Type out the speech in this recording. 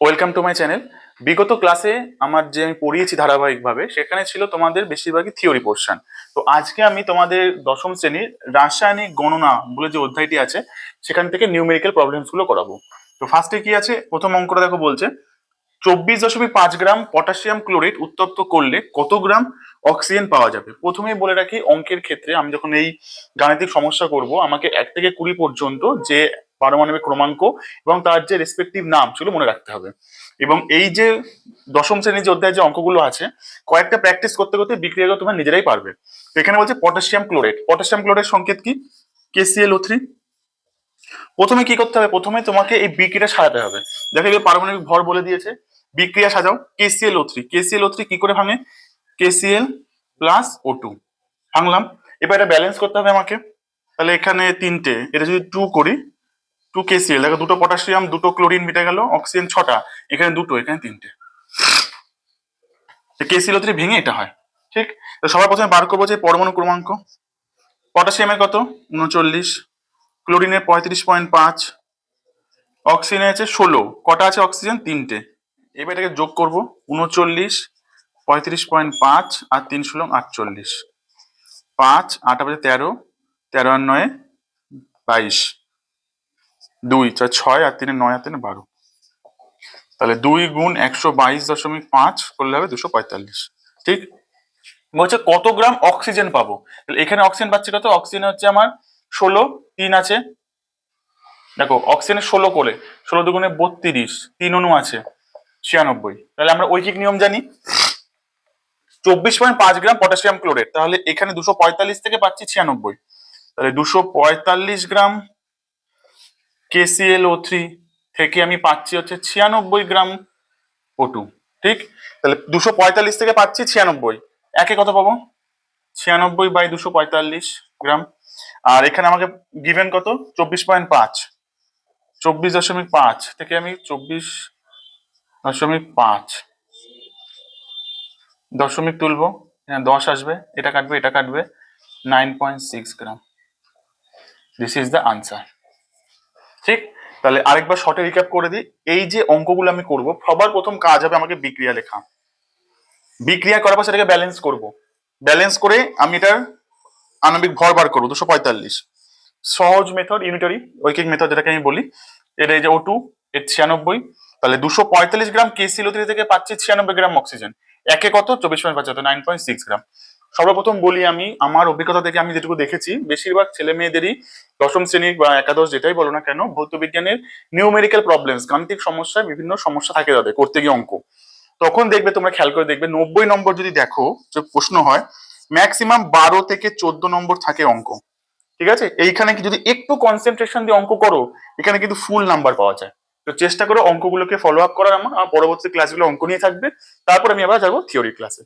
Welcome to my channel বিগত ক্লাসে আমার যে আমি পড়িয়েছি ধারাবাহিকভাবে, সেখানে ছিল তোমাদের বেশিরভাগই থিওরি পোর্শন তো আজকে আমি তোমাদের দশম শ্রেণির রাসায়নিক গণনা বলে যে অধ্যায়টি আছে, সেখান থেকে নিউমেরিক্যাল প্রবলেমসগুলো করাবো। তো ফার্স্টে কি আছে? প্রথম অঙ্কটা দেখো বলছে, চব্বিশ দশমিক পাঁচ গ্রাম পটাশিয়াম ক্লোরেট উত্তপ্ত করলে কত গ্রাম অক্সিজেন পাওয়া যাবে? প্রথমেই বলে রাখি, অঙ্কের ক্ষেত্রে আমি যখন এই গাণিতিক সমস্যা করব, আমাকে এক থেকে কুড়ি পর্যন্ত যে পারমাণবিক ক্রমাঙ্ক এবং তার যে রেসপেক্টিভ নাম সেগুলো মনে রাখতে হবে। এবং এই যে দশম শ্রেণির যে অধ্যায়ের যে অঙ্কগুলো আছে, কয়েকটা প্র্যাকটিস করতে করতে বিক্রিয়াগুলো তোমরা নিজেরাই পারবে। এখানে বলছে পটাশিয়াম ক্লোরেট পটাশিয়াম ক্লোরেট সংকেত কি? কেসিএল ও থ্রি প্রথমে কি করতে হবে? প্রথমে তোমাকে এই বিক্রিয়া সাজাতে হবে। দেখো এগুলো পারমাণবিক ভর বলে দিয়েছে। বিক্রিয়া সাজাও। KCl O three KCl O three কি করে ভাঙে? কেসিএল প্লাস ও টু ভাঙলাম। এবার এটা ব্যালেন্স করতে হবে আমাকে। তাহলে এখানে তিনটে। এটা যদি টু করি টু কেসিএল দেখো দুটো পটাশিয়াম দুটো ক্লোরিন মিটে গেল অক্সিজেন ছটা। এখানে দুটো, এখানে তিনটে। কেসিএল থ্রি ভেঙে এটা হয়, ঠিক? তো সবার প্রথমে বার করব যে পরমাণু ক্রমাঙ্ক। পটাশিয়ামের কত? উনচল্লিশ। ক্লোরিনের পঁয়ত্রিশ পয়েন্ট পাঁচ। অক্সিজেনের আছে ষোলো। কটা আছে অক্সিজেন তিনটে। এবার এটাকে যোগ করব, উনচল্লিশ, পঁয়ত্রিশ পয়েন্ট পাঁচ আর তিন ষোলো, আটচল্লিশ। পাঁচ আট বাজে তেরো তেরো আর নয়, বাইশ। দুই, চার, ছয় আর তিনে, নয় আর তিনে বারো। তাহলে দুই গুণ একশো বাইশ দশমিক পাঁচ করলে হবে দুশো পঁয়তাল্লিশ। ঠিক? বলছে কত গ্রাম অক্সিজেন পাবো? এখানে অক্সিজেন পাচ্ছি কত? অক্সিজেন হচ্ছে আমার ষোলো, তিন আছে। দেখো, অক্সিজেনের ষোলো করে ষোলো দুগুণে বত্রিশ, তিন অণু আছে, ছিয়ানব্বই। তাহলে আমরা ঐকিক নিয়ম জানি। চব্বিশ পয়েন্ট পাঁচ গ্রাম পটাশিয়াম ক্লোরেট, তাহলে এখানে দুশো পঁয়তাল্লিশ থেকে পাচ্ছি ছিয়ানব্বই। তাহলে দুশো পঁয়তাল্লিশ গ্রাম কেসিএল ও থ্রি থেকে আমি পাচ্ছি হচ্ছে ছিয়ানব্বই গ্রাম ও টু ঠিক? তাহলে দুশো পঁয়তাল্লিশ থেকে পাচ্ছি ছিয়ানব্বই। একে কত পাবো? ছিয়ানব্বই বাই দুশো পঁয়তাল্লিশ গ্রাম। আর এখানে আমাকে গিভেন কত? চব্বিশ পয়েন্ট পাঁচ। চব্বিশ দশমিক পাঁচ থেকে আমি চব্বিশ দশমিক পাঁচ দশমিক তুলবো। দশ আসবে, এটা কাটবে এটা কাটবে nine point six gram. This is the answer ঠিক? তাহলে আরেকবার শর্টে রিক্যাপ করে দিই। এই যে অঙ্কগুলো আমি করব, সবার প্রথম কাজ হবে আমাকে বিক্রিয়া লেখা। বিক্রিয়া করার পর সেটাকে ব্যালেন্স করব। ব্যালেন্স করে আমি এটার আণবিক ভর বার করব, দুশো পঁয়তাল্লিশ। সহজ মেথড ইউনিটারি ঐকিক মেথড যেটাকে আমি বলি। এটা এই যে ও টু এর ছিয়ানব্বই। তাহলে দুশো পঁয়তাল্লিশ গ্রাম কেসিলোথ্রি থেকে পাচ্ছি ছিয়ানব্বই গ্রাম অক্সিজেন একে কত? চব্বিশ পয়েন্ট পাঁচ নাইন পয়েন্ট সিক্স গ্রাম। সর্বপ্রথম বলি আমি, আমার অভিজ্ঞতা থেকে আমি যেটুকু দেখেছি, বেশিরভাগ ছেলে মেয়েদেরই দশম শ্রেণি বা একাদশ যেটাই বলো না কেন, ভৌত বিজ্ঞানের নিউমেরিক্যাল প্রবলেমস গাণিতিক সমস্যায় বিভিন্ন সমস্যা থাকে তাদের, করতে গিয়ে অঙ্ক। তখন দেখবে, তোমরা খেয়াল করে দেখবে, নব্বই নম্বর যদি দেখো, যে প্রশ্ন হয় ম্যাক্সিমাম বারো থেকে চোদ্দ নম্বর থাকে অঙ্ক। ঠিক আছে? এইখানে কি যদি একটু কনসেন্ট্রেশন দিয়ে অঙ্ক করো, এখানে কিন্তু ফুল নাম্বার পাওয়া যায়। তো চেষ্টা করো অঙ্কগুলোকে ফলো আপ করার আমার পরবর্তী ক্লাসগুলো অঙ্ক নিয়ে থাকবে। তারপর আমি আবার যাব থিওরি ক্লাসে